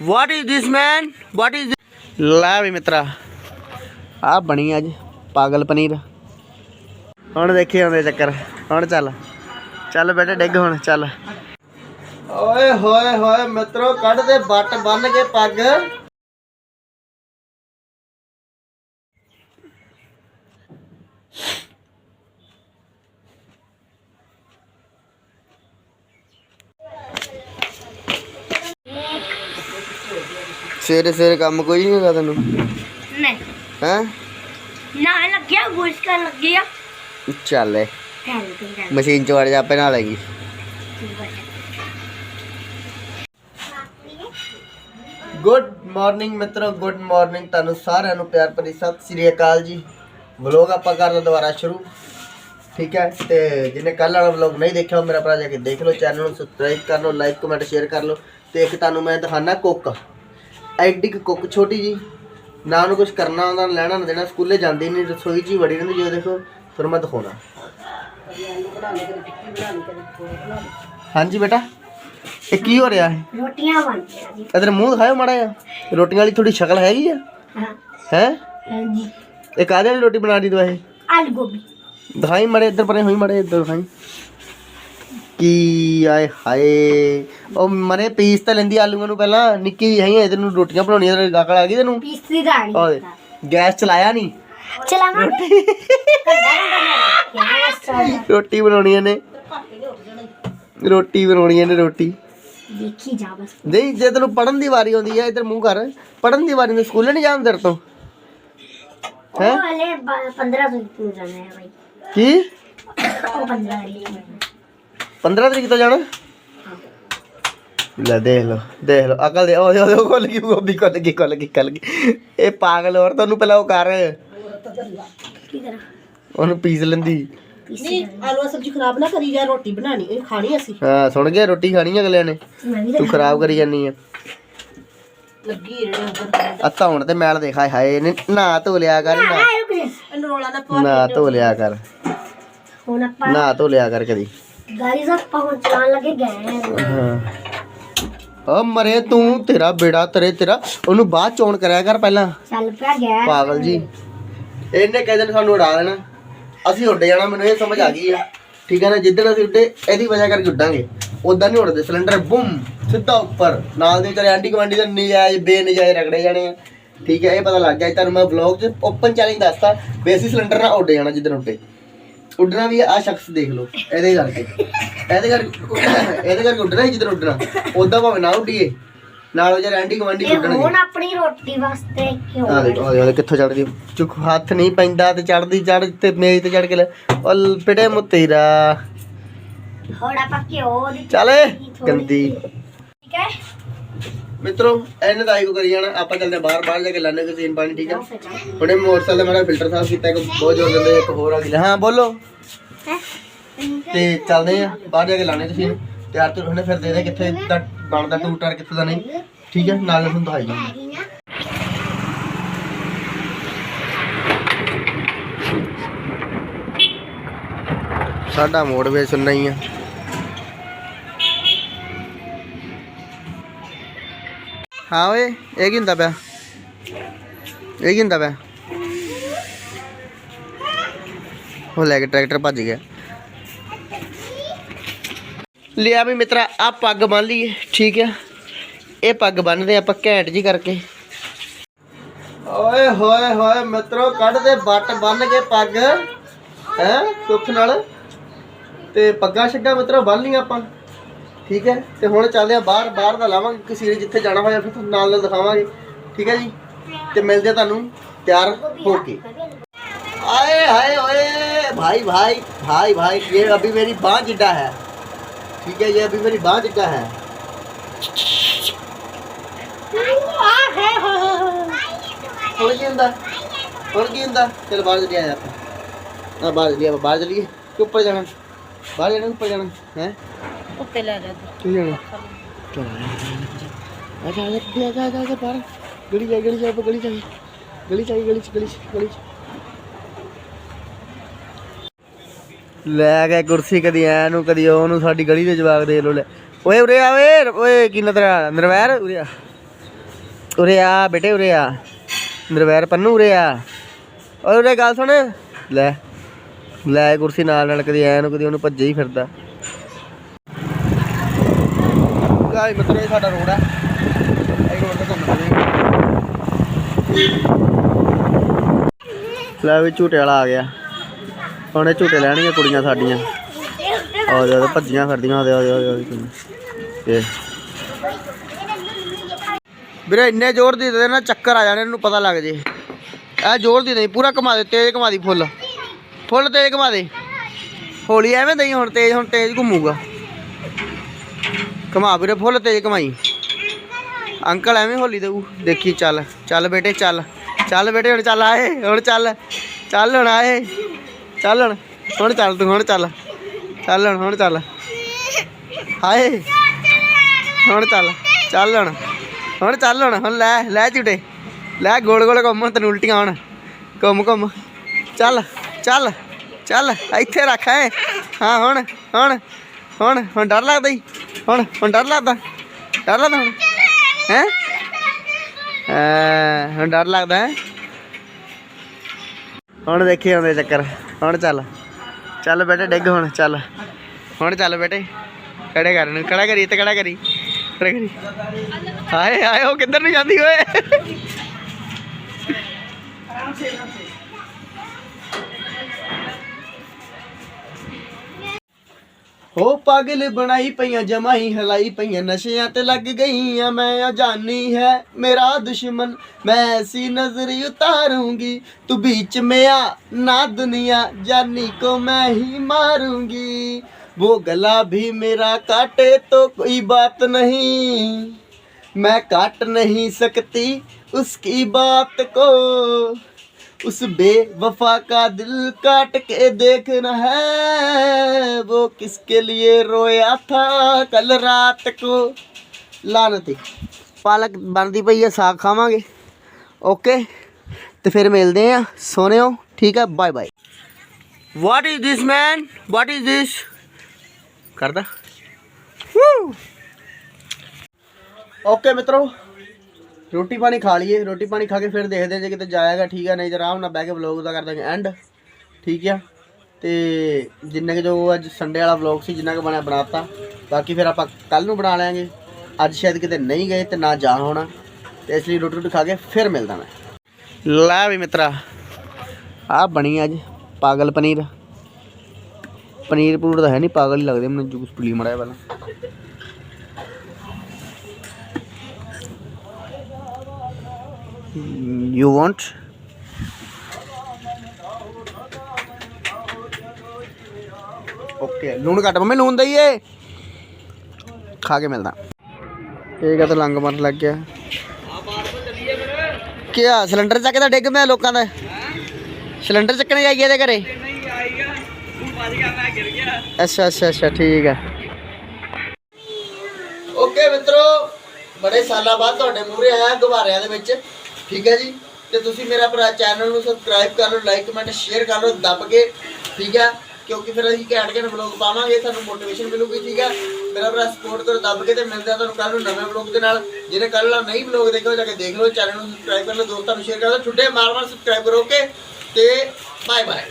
What is this man what is ਲੈ ਵੀ ਮਿੱਤਰਾ ਆ ਬਣੀ ਅੱਜ ਪਾਗਲ ਪਨੀਰ। ਹੁਣ ਦੇਖੀ ਆਉਂਦੇ ਚੱਕਰ ਹੁਣ ਚੱਲ। ਚੱਲ ਬੇਟੇ ਡਿੱਗ ਹੁਣ ਚੱਲ। ਓਏ ਹੋਏ ਹੋਏ ਮਿੱਤਰੋ ਕੱਢ ਦੇ ਬੱਟ ਬੰਨ ਕੇ ਪੱਗ। ਸਵੇਰੇ ਸਵੇਰੇ ਕੰਮ ਕੋਈ ਨਹੀਂ ਹੈਗਾ ਤੈਨੂੰ? ਨਹੀਂ। ਹੈ? ਨਾ ਲੱਗਿਆ ਗੁਰਸ ਕਰ ਲੱਗਿਆ ਚੱਲ ਏ। ਚੱਲ ਤੂੰ ਮਸ਼ੀਨ ਚ ਵੜ ਜਾ ਆਪੇ ਨਾਲ ਹੈਗੀ ਗੁੱਡ ਮਾਰਨਿੰਗ ਮਿੱਤਰੋ ਗੁੱਡ ਮਾਰਨਿੰਗ ਤੁਹਾਨੂੰ ਸਾਰਿਆਂ ਨੂੰ ਪਿਆਰ ਭਰੀ ਸਤਿ ਸ੍ਰੀ ਅਕਾਲ ਜੀ। ਵਲੋਗ ਆਪਾਂ ਕਰਦੇ ਦੁਬਾਰਾ ਸ਼ੁਰੂ। ਠੀਕ ਹੈ ਤੇ ਜਿਹਨੇ ਕੱਲ ਵਾਲਾ ਵਲੋਗ ਨਹੀਂ ਦੇਖਿਆ ਮੇਰਾ ਭਰਾ ਜਾ ਕੇ ਦੇਖ ਲਓ ਚੈਨਲ ਨੂੰ ਸਬਸਕ੍ਰਾਈਬ ਕਰ ਲਓ ਲਾਈਕ ਕਮੈਂਟ ਸ਼ੇਅਰ ਕਰ ਲਓ ਤੇ ਇੱਕ ਤੁਹਾਨੂੰ ਮੈਂ ਦਿਖਾਣਾ ਕੁੱਕ। ਐਡੀ ਕੁ ਕੁੱਕ ਛੋਟੀ ਜੀ ਨਾ ਉਹਨੂੰ ਕੁਝ ਕਰਨਾ ਨਾ ਲੈਣਾ ਨਾ ਦੇਣਾ ਸਕੂਲੇ ਜਾਂਦੀ ਨਹੀਂ ਰਸੋਈ 'ਚ ਹੀ ਵੜੀ ਰਹਿੰਦੀ ਜੋ ਦੇਖੋ ਫਿਰ ਮੈਂ ਦਿਖਾਉਣਾ। ਹਾਂਜੀ ਬੇਟਾ ਇਹ ਕੀ ਹੋ ਰਿਹਾ ਹੈ? ਰੋਟੀਆਂ ਬਣਦੀਆਂ ਜੀ। ਇਧਰ ਮੂੰਹ ਦਿਖਾਓ ਮਾੜਾ ਜਿਹਾ। ਰੋਟੀਆਂ ਵਾਲੀ ਥੋੜੀ ਸ਼ਕਲ ਹੈਗੀ ਆ। ਹਾਂ। ਹੈ? ਹਾਂਜੀ ਇਹ ਕਾਹਦੇ ਵਾਲੀ ਰੋਟੀ ਬਣਾ ਦੀ ਤੂੰ ਇਹ ਆਲੂ ਗੋਭੀ। ਦਿਖਾਈ ਮੜੇ ਇੱਧਰ ਪਰੇ ਹੋਈ ਮੜੇ ਇੱਧਰ ਦਿਖਾਈ। ਕੀ ਆਏ ਹਾਏ। ਉਹ ਮਨੇ ਪੀਸ ਤਾਂ ਲੈਂਦੀ ਆਲੂਆਂ ਨੂੰ ਪਹਿਲਾਂ ਨਿੱਕੀ ਜਿਹੀ ਹੈ ਇਹਦੇ ਨੂੰ ਰੋਟੀਆਂ ਬਣਾਉਣੀਆਂ ਤੇ ਗਾਕਲ ਆ ਗਈ ਤੈਨੂੰ? ਪੀਸੀ ਦਾਣੀ ਓਏ ਗੈਸ ਚਲਾਇਆ ਨਹੀਂ? ਚਲਾ ਮਾਂ ਰੋਟੀ ਬਣਾਉਣੀ ਇਹਨੇ ਰੋਟੀ ਬਣਾਉਣੀ ਇਹਨੇ ਰੋਟੀ। ਦੇਖੀ ਜਾ ਬਸ। ਨਹੀਂ ਜੇ ਤੈਨੂੰ ਪੜਨ ਦੀ ਵਾਰੀ ਆਉਂਦੀ ਹੈ ਇੱਧਰ ਮੂੰਹ ਕਰ। ਪੜਨ ਦੀ ਵਾਰੀ ਨੂੰ ਸਕੂਲੇ ਨਹੀਂ ਜਾਂਦੇ ਤੇਰੇ ਤੋਂ? ਉਹ ਹਲੇ 15 ਤੋਂ ਤੂੰ ਜਾਣਾ ਹੈ ਭਾਈ ਕੀ? ਉਹ 15 ਵਾਲੀ 15 ਤਰੀਕ ਤੋਂ ਜਾਣਾ? ਲੈ ਦੇਖ ਲਓ ਦੇਖ ਲਓ। ਅਕਲ ਦੇ ਉਹ ਉਹ ਉਹ ਖੁੱਲ ਗਈ ਗੋਭੀ ਖੁੱਲ ਗਈ ਖੁੱਲ ਗਈ ਖੁੱਲ ਗਈ। ਇਹ ਪਾਗਲ ਔਰ ਤੁਹਾਨੂੰ ਪਹਿਲਾਂ ਉਹ ਕਰ। ਉਹਨੂੰ ਪੀਸ ਲੈਂਦੀ। ਪੀਸੀ ਆਲੂ ਸਬਜ਼ੀ ਖਰਾਬ ਨਾ ਕਰੀ ਜਾ ਰੋਟੀ ਬਣਾਣੀ ਇਹ ਖਾਣੀ ਅਸੀਂ। ਹਾਂ ਸੁਣ ਗਿਆ ਰੋਟੀ ਖਾਣੀ ਅਗਲਿਆਂ ਨੇ। ਤੂੰ ਖਰਾਬ ਕਰੀ ਜਾਨੀ ਆ। ਲੱਗੀ ਜਿਹੜੇ ਉੱਧਰ ਅੱਤਾ ਹੁਣ ਤੇ ਮੈਲ ਦੇਖ ਹਾਏ ਹਾਏ ਇਹਨੇ ਨਾ ਧੋ ਲਿਆ ਕਰ ਨਾ। ਰੋਲਾ ਧੋ ਲਿਆ ਕਰ। ਹੁਣ ਆਪਾਂ ਨਾ ਧੋ ਲਿਆ ਕਰ ਕਦੀ। ਗਾਈਜ਼ ਆਪਾਂ ਹੁਣ ਚਲਾਉਣ ਲੱਗੇ ਗਏ ਹਾਂ। ਓ ਮਰੇ ਤੂੰ ਤੇਰਾ ਬੇੜਾ ਤੇਰੇ ਤੇਰਾ। ਉਹਨੂੰ ਬਾਅਦ ਚੋਣ ਕਰਿਆ ਕਰ ਪਹਿਲਾਂ। ਚੱਲ ਪਿਆ ਗਿਆ ਪਾਗਲ ਜੀ। ਇਹਨੇ ਕਹਿ ਦਿਨ ਸਾਨੂੰ ਉਡਾ ਦੇਣਾ। ਅਸੀਂ ਉੱਡ ਜਾਣਾ ਮੈਨੂੰ ਇਹ ਸਮਝ ਆ ਗਈ ਆ। ਠੀਕ ਹੈ ਨਾ ਜਿੱਦਣ ਅਸੀਂ ਉੱਡੇ ਇਹਦੀ ਵਜ੍ਹਾ ਕਰਕੇ ਉੱਡਾਂਗੇ। ਉਦਾਂ ਨਹੀਂ ਉੱਡਦੇ ਸਿਲੰਡਰ ਬੁੰਮ ਸਿੱਧਾ ਉੱਪਰ। ਨਾਲ ਦੇ ਵਿਚਾਰੇ ਆਂਟੀ ਕਮਾਂਡੀ ਦੇ ਨਜਾਇਜ਼ ਬੇਨਜਾਇਜ਼ ਰਗੜੇ ਜਾਣੇ ਆ। ਠੀਕ ਹੈ ਇਹ ਪਤਾ ਲੱਗ ਗਿਆ ਤੁਹਾਨੂੰ ਮੈਂ ਵਲੌਗ 'ਚ ਓਪਨ ਚੈਲੰਜ ਦੱਸਤਾ ਬੇਸਿਕ ਸਿਲੰਡਰ ਨਾਲ ਉੱਡ ਜਾਣਾ ਜਿੱਦਣ ਉੱਡੇ। ਉੱਡਣਾ ਵੀ ਆ ਸ਼ਖਸ ਦੇਖ ਲਓ ਇਹਦੇ ਕਰਕੇ। ਇਹਦੇ ਕਰਕੇ ਇਹਦੇ ਕਰਕੇ ਉੱਡਣਾ ਸੀ ਜਿੱਦਣ ਉੱਡਣਾ। ਉਦਾਂ ਭਾਵੇਂ ਨਾ ਉੱਡੀਏ ਨਾਲ ਵਿਚਾਰੇ ਆਂਟੀ ਕਮਾਂਡੀ ਇਹ ਉੱਡਣਗੇ ਹੁਣ ਆਪਣੀ ਰੋਟੀ ਵਾਸਤੇ ਕਿਉਂ ਆ ਦੇਖ ਆ ਦੇਖ, ਕਿੱਥੋਂ ਚੜਦੀ ਚੁੱਕ ਹੱਥ ਨਹੀਂ ਪੈਂਦਾ ਤੇ ਚੜਦੀ ਚੜ ਤੇ ਮੇਜ਼ ਤੇ ਚੜ ਕੇ ਲੈ। ਉਹ ਪਿੜੇ ਮੁੱਤੇਰਾ। ਹੁਣ ਆਪਾਂ ਘਿਓ ਦੀ ਚੱਲ ਗੰਦੀ। ਠੀਕ ਹੈ? ਮਿੱਤਰੋ ਇਹਨੇ ਦਾ ਆਈ ਕਰੀ ਜਾਣਾ, ਆਪਾਂ ਚੱਲਦੇ ਬਾਹਰ ਬਾਹਰ ਜਾ ਕੇ ਲਾਣੇ ਕੇ ਸੀਨ ਪਾਣੀ, ਠੀਕ ਆ ਹੁਣੇ ਮੋਟਰਸਾਈਕਲ ਦਾ ਮੇਰਾ ਫਿਲਟਰ ਸਾਫ਼ ਕੀਤਾ, ਇੱਕ ਬਹੁਤ ਜ਼ੋਰ ਦਿੰਦੇ, ਇੱਕ ਹੋਰ ਆ ਗਈ। ਹਾਂ, ਬੋਲੋ। ਤੇ ਚੱਲਦੇ ਆ ਬਾਹਰ ਜਾ ਕੇ ਲਾਣੇ ਤੁਸੀਂ। ਤਿਆਰ ਤੇ ਹੁਣੇ ਫਿਰ ਦੇ ਦੇ ਕਿੱਥੇ ਦਾ ਬਣਦਾ ਟੂਰ ਟਾਰ, ਕਿੱਥੇ ਦਾ ਨਹੀਂ। ਠੀਕ ਹੈ, ਨਾਲ ਤੁਹਾਨੂੰ ਦਿਖਾਈ ਜਾਵਾਂਗੇ ਸਾਡਾ ਮੋੜ ਵੇ ਸੁਣਨਾ ਹੀ। ਆ ਹਾਂ ਓਏ, ਇਹ ਕੀ ਹੁੰਦਾ ਪਿਆ? ਇਹ ਕੀ ਹੁੰਦਾ ਪਿਆ? ਉਹ ਲੈ ਕੇ ਟਰੈਕਟਰ ਭੱਜ ਗਿਆ। ਲਿਆ ਵੀ ਮਿੱਤਰਾ ਆ ਪੱਗ ਬੰਨ ਲਈਏ, ਠੀਕ ਆ? ਇਹ ਪੱਗ ਬੰਨਦੇ ਆਪਾਂ ਘੈਂਟ ਜੀ ਕਰਕੇ। ਓਏ ਹੋਏ ਹੋਏ ਮਿੱਤਰੋ, ਕੱਢ ਦੇ ਬੱਟ ਬੰਨ ਕੇ ਪੱਗ, ਹੈ, ਸੁੱਖ ਨਾਲ। ਤੇ ਪੱਗਾਂ ਛੱਡਾਂ ਮਿੱਤਰੋ, ਬੰਨ ਲਈਆਂ ਆਪਾਂ। ਠੀਕ ਹੈ ਤੇ ਹੁਣ ਚੱਲਦੇ ਆ ਬਾਹਰ ਬਾਹਰ ਦਾ ਲਾਵਾਂਗੇ ਕਿਸੇ ਜਿੱਥੇ ਜਾਣਾ ਹੋਇਆ ਫਿਰ ਤੁਹਾਨੂੰ ਨਾਲ ਨਾਲ ਦਿਖਾਵਾਂਗੇ ਠੀਕ ਹੈ ਜੀ ਤੇ ਮਿਲਦੇ ਆ ਤੁਹਾਨੂੰ ਤਿਆਰ ਹੋ ਕੇ आए हाय ओए भाई भाई भाई भाई ये अभी मेरी बाँ जिड्डा है ठीक है ये अभी मेरी बाँ जिड्डा है ਹੁਣ ਕੀ ਹੁੰਦਾ ਹੁਣ ਕੀ ਹੁੰਦਾ ਚਲ ਬਾਹਰ ਚਲੀਏ ਆ ਆਪਾਂ ਆ ਬਾਹਰ ਚਲੀਏ ਆਪਾਂ ਬਾਹਰ ਚਲੀਏ ਕਿ ਉੱਪਰ ਜਾਣਾ ਬਾਹਰ ਜਾਣਾ ਕਿ ਉੱਪਰ ਜਾਣਾ ਹੈ ਉੱਤੇ ਲੈ ਜਾ ਕੀ ਜਾਣਾ ਚਲ। ਆ ਜਾ ਆ ਜਾ ਆ ਜਾ ਆ ਜਾ ਬਾਹਰ। ਗਲੀ ਜਾ ਗਲੀ ਜਾ ਆਪਾਂ ਗਲੀ ਜਾ ਗਲੀ ਜਾ ਗਲੀ ਚ ਗਲੀ ਚ ਗਲੀ ਚ। ਲੈ ਕੇ ਕੁਰਸੀ ਕਦੀ ਐ ਨੂੰ ਕਦੀ ਉਹਨੂੰ ਸਾਡੀ ਗਲੀ ਦੇ ਜਵਾਕ ਦੇ ਲੋ ਲੈ। ਓਏ ਉਰੇ ਆ ਓਏ ਓਏ ਕੀ ਨਾ ਤੇਰਾ ਨਰਵੈਰ ਉਰੇ ਆ। ਉਰੇ ਆ ਬੇਟੇ ਉਰੇ ਆ। ਮੇਰੇ ਵੈਰ ਪੰਨੂ ਉਰੇ ਆ। ਓਏ ਉਰੇ ਗੱਲ ਸੁਣ। ਲੈ। ਲੈ ਕੁਰਸੀ ਨਾਲ ਨਾਲ ਕਦੀ ਐ ਨੂੰ ਕਦੀ ਉਹਨੂੰ ਭੱਜੇ ਹੀ ਫਿਰਦਾ। ਗਾਈ ਮਤਲਬ ਇਹ ਸਾਡਾ ਰੋਡ ਹੈ। ਇਹ ਰੋਡ ਤੇ ਘੁੰਮਦੇ ਲੈ ਵੀ ਝੂਟੇ ਵਾਲਾ ਆ ਗਿਆ। ਹੁਣ ਇਹ ਝੂਟੇ ਲੈਣਗੇ ਕੁੜੀਆਂ ਸਾਡੀਆਂ। ਆ ਜਾ ਭੱਜੀਆਂ ਫਿਰਦੀਆਂ ਆਦੇ ਆਦੇ ਆਦੇ ਇਹ। ਵੀਰੇ, ਇੰਨੇ ਜ਼ੋਰ ਦੀ ਦੇ ਨਾ ਚੱਕਰ ਆ ਜਾਣੇ, ਇਹਨੂੰ ਪਤਾ ਲੱਗ ਜੇ। ਇਹ ਜ਼ੋਰ ਦੀ ਨਹੀਂ, ਪੂਰਾ ਘੁਮਾ ਦੇ, ਤੇਜ਼ ਘੁਮਾ ਦੀ, ਫੁੱਲ। ਫੁੱਲ ਤੇਜ਼ ਘੁਮਾ ਦੇ। ਹੌਲੀ ਐਵੇਂ ਦਈ, ਹੁਣ ਤੇਜ਼ ਹੁਣ ਤੇਜ਼ ਘੁੰਮੂਗਾ। ਘੁਮਾ ਵੀਰੇ, ਫੁੱਲ ਤੇਜ਼ ਕਮਾਈ। ਅੰਕਲ ਐਵੇਂ ਹੋਲੀ ਦੇਊ। ਦੇਖੀ, ਚੱਲ ਚੱਲ ਬੇਟੇ, ਚੱਲ। ਚੱਲ ਬੇਟੇ, ਹੁਣ ਚੱਲ ਆਏ, ਹੁਣ ਚੱਲ। ਚੱਲ ਹੁਣ ਆਏ। ਚੱਲ ਹੁਣ ਹੁਣ ਚੱਲ ਤੂੰ, ਹੁਣ ਚੱਲ। ਚੱਲ ਹੁਣ ਹੁਣ ਚੱਲ। ਹਾਏ। ਹੁਣ ਚੱਲ ਚੱਲ ਹੁਣ। ਹੁਣ ਚੱਲ ਹੁਣ ਹੁਣ ਲੈ ਲੈ ਝੂਟੇ। ਲੈ ਗੋਲ ਗੋਲ ਘੁੰਮ, ਤੈਨੂੰ ਉਲਟੀਆਂ ਹੁਣ। ਘੁੰਮ ਘੁੰਮ। ਚੱਲ ਚੱਲ ਚੱਲ, ਇੱਥੇ ਰੱਖ ਐ। ਹਾਂ, ਹੁਣ ਹੁਣ। ਹੁਣ ਹੁਣ ਡਰ ਲੱਗਦਾ ਈ ਹੁਣ ਹੁਣ ਡਰ ਲੱਗਦਾ। ਡਰ ਲੱਗਦਾ ਹੁਣ। ਹੈ? ਹੁਣ ਡਰ ਲੱਗਦਾ, ਹੈ? ਹੁਣ ਦੇਖੀ ਆਉਂਦੇ ਚੱਕਰ। ਹੁਣ ਚੱਲ। ਚੱਲ ਬੇਟੇ, ਡਿੱਗ ਹੁਣ, ਚੱਲ। ਹੁਣ ਚੱਲ ਬੇਟੇ। ਖੜੇ ਕਰ ਨੂੰ ਖੜਾ ਕਰੀ ਤੇ ਖੜਾ ਕਰੀ। ਖੜਾ ਕਰੀ। ਹਾਏ ਹਾਏ ਉਹ ਕਿੱਧਰ ਨੂੰ ਜਾਂਦੀ ਓਏ? ਹੋ ਪਾਗਲ ਬਣਾਈ ਪਈਆਂ ਜਮਾਈ ਹਲਾਈ ਪਈਆਂ ਨਸ਼ਿਆਂ ਤੇ ਲੱਗ ਗਈਆਂ ਮੈਂ ਅਜਾਨੀ ਹੈ ਮੇਰਾ ਦੁਸ਼ਮਨ ਮੈਂ ਐਸੀ ਨਜ਼ਰ ਉਤਾਰੂੰਗੀ ਤੂੰ बीच में आ ना दुनिया जानी को मैं ही मारूंगी वो गला भी मेरा काटे तो कोई बात नहीं मैं काट नहीं सकती उसकी बात को उस बेवफा का दिल काट के देखना है वो किसके लिए रोया था कल रात को ਲਾਨਤੀ ਪਾਲਕ ਬਣਦੀ ਪਈ ਆ ਸਾਗ ਖਾਵਾਂਗੇ ਓਕੇ ਤੇ ਫਿਰ ਮਿਲਦੇ ਆ ਸੋਨਿਓ ਠੀਕ ਆ bye bye what is this man what is this ਕਰਦਾ ਓਕੇ ਮਿੱਤਰੋ ਰੋਟੀ ਪਾਣੀ ਖਾ ਲਈਏ, ਰੋਟੀ ਪਾਣੀ ਖਾ ਕੇ ਫਿਰ ਦੇਖਦੇ ਜੇ ਕਿਤੇ ਜਾਏਗਾ ਠੀਕ ਆ, ਨਹੀਂ ਤੇ ਆਰਾਮ ਨਾਲ ਬਹਿ ਕੇ ਵਲੌਗ ਦਾ ਕਰ ਦਾਂਗੇ ਐਂਡ ਠੀਕ ਆ? ਤੇ ਜਿੰਨਾ ਕੁ ਜੋ ਅੱਜ ਸੰਡੇ ਵਾਲਾ ਵਲੌਗ ਸੀ, ਜਿੰਨਾ ਕੁ ਬਣਿਆ ਬਣਾਤਾ, ਬਾਕੀ ਫਿਰ ਆਪਾਂ ਕੱਲ ਨੂੰ ਬਣਾ ਲਾਂਗੇ ਅੱਜ ਸ਼ਾਇਦ ਕਿਤੇ ਨਹੀਂ ਗਏ ਤੇ ਨਾ ਜਾ ਹੋਣਾ, ਤੇ ਇਸ ਲਈ ਰੋਟੀ ਰੋਟੀ ਖਾ ਕੇ ਫਿਰ ਮਿਲਦਾ ਮੈਂ। ਲੈ ਵੀ ਮਿੱਤਰਾ ਆ ਬਣੀ ਅੱਜ ਪਾਗਲ ਪਨੀਰ। ਪਨੀਰ ਪੂਰ ਤਾਂ ਹੈ ਨਹੀਂ, ਪਾਗਲ ਹੀ ਲੱਗਦੇ ਮੈਨੂੰ ਜੂਸ ਪੀ ਲਈ ਮੜਿਆ ਪਹਿਲਾਂ। You want? ਓਕੇ ਲੂਣ ਘੱਟ। ਮੰਮੀ, ਲੂਣ ਦਈਏ। ਖਾ ਕੇ ਮਿਲਦਾ। ਇਹ ਕਾ ਤਾਂ ਲੰਗ ਮਰਨ ਲੱਗ ਗਿਆ। ਕਿਆ ਸਿਲੰਡਰ ਚੱਕਦਾ ਡਿੱਗ ਪਿਆ ਲੋਕਾਂ ਦਾ। ਸਿਲੰਡਰ ਚੱਕਣੇ ਜਾਈਏ ਤੇ ਘਰੇ। ਅੱਛਾ ਅੱਛਾ ਅੱਛਾ, ਠੀਕ ਹੈ ਓਕੇ ਮਿੱਤਰੋ, ਬੜੇ ਸਾਲਾਂ ਬਾਅਦ ਤੁਹਾਡੇ ਮੂਹਰੇ ਆਇਆ, ਗੁਬਾਰਿਆਂ ਦੇ ਵਿੱਚ। ਠੀਕ ਹੈ ਜੀ? ਤੇ ਤੁਸੀਂ ਮੇਰਾ ਭਰਾ ਚੈਨਲ ਨੂੰ ਸਬਸਕ੍ਰਾਈਬ ਕਰ ਲਓ ਲਾਈਕ ਕਮੈਂਟ ਸ਼ੇਅਰ ਕਰ ਲਓ, ਦੱਬ ਕੇ, ਠੀਕ ਹੈ? ਕਿਉਂਕਿ ਫਿਰ ਅਸੀਂ ਘੈਂਟ ਘੈਂਟ ਵਲੌਗ ਪਾਵਾਂਗੇ ਤੁਹਾਨੂੰ ਮੋਟੀਵੇਸ਼ਨ ਮਿਲੂਗੀ, ਠੀਕ ਹੈ? ਮੇਰਾ ਭਰਾ ਸਪੋਰਟ ਕਰੋ, ਦੱਬ ਕੇ ਤੇ ਮਿਲਦੇ ਆ ਤੁਹਾਨੂੰ ਕੱਲ ਨੂੰ ਨਵੇਂ ਵਲੌਗ ਦੇ ਨਾਲ। ਜਿਹਨੇ ਕੱਲ ਨਾਲ ਨਹੀਂ ਵਲੌਗ ਦੇਖਿਆ ਜਾ ਕੇ ਦੇਖ ਲਓ ਚੈਨਲ ਨੂੰ ਸਬਸਕ੍ਰਾਈਬ ਕਰ ਲਓ, ਦੋਸਤਾਂ ਨੂੰ ਸ਼ੇਅਰ ਕਰ ਲਓ। ਛੁੱਟੇ ਮਾਰ ਮਾਰ ਸਬਸਕ੍ਰਾਈਬ ਕਰੋ ਓਕੇ ਤੇ ਬਾਏ ਬਾਏ